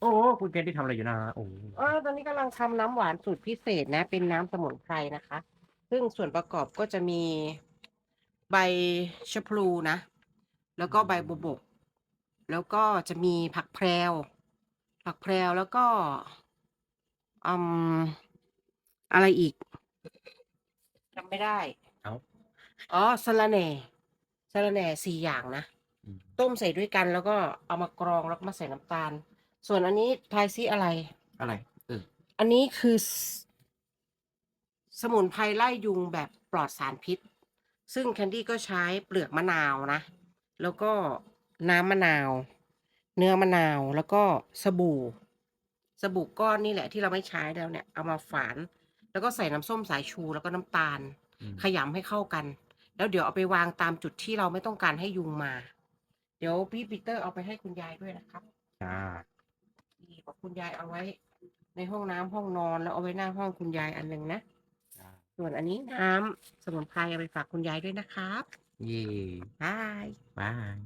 โอ้คุณแกที่ทำอะไรอยู่นะโอ้เออตอนนี้กำลังทำน้ำหวานสูตรพิเศษนะ เป็นน้ำสมุนไพรนะคะ ซึ่งส่วนประกอบก็จะมีใบชะพลูนะ แล้วก็ใบบัวบก แล้วก็จะมีผักแพรว ผักแพรวแล้วก็อืมอะไรอีกจำไม่ได้ เอา อ๋อสะระแหน่สะระแหน่สี่อย่างนะ อืม ต้มใส่ด้วยกันแล้วก็เอามากรองแล้วก็มาใส่น้ำตาล ส่วนอันนี้ทายซิอะไร อะไรเอออันนี้คือสสมุนไพรไล่ยุงแบบปลอดสารพิษ ซึ่งแคนดี้ก็ใช้เปลือกมะนาวนะ แล้วก็น้ำมะนาว เนื้อมะนาวแล้วก็สบู่ สบู่ก้อนนี่แหละที่เราไม่ใช้แล้วเนี่ย เอามาฝาน แล้วก็ใส่น้ำส้มสายชูแล้วก็น้ำตาลอืมขยำให้เข้ากัน แล้วเดี๋ยวเอาไปวางตามจุดที่เราไม่ต้องการให้ยุงมา เดี๋ยวพี่ปีเตอร์เอาไปให้คุณยายด้วยนะครับ จ้า นี่บอกคุณยายเอาไว้ ในห้องน้ำห้องนอนแล้วเอาไว้หน้าห้องคุณยายอันหนึ่งนะ จ้าส่วนอันนี้น้ำสมุนไพรเอาไปฝากคุณยายด้วยนะครับเย่บาย บาย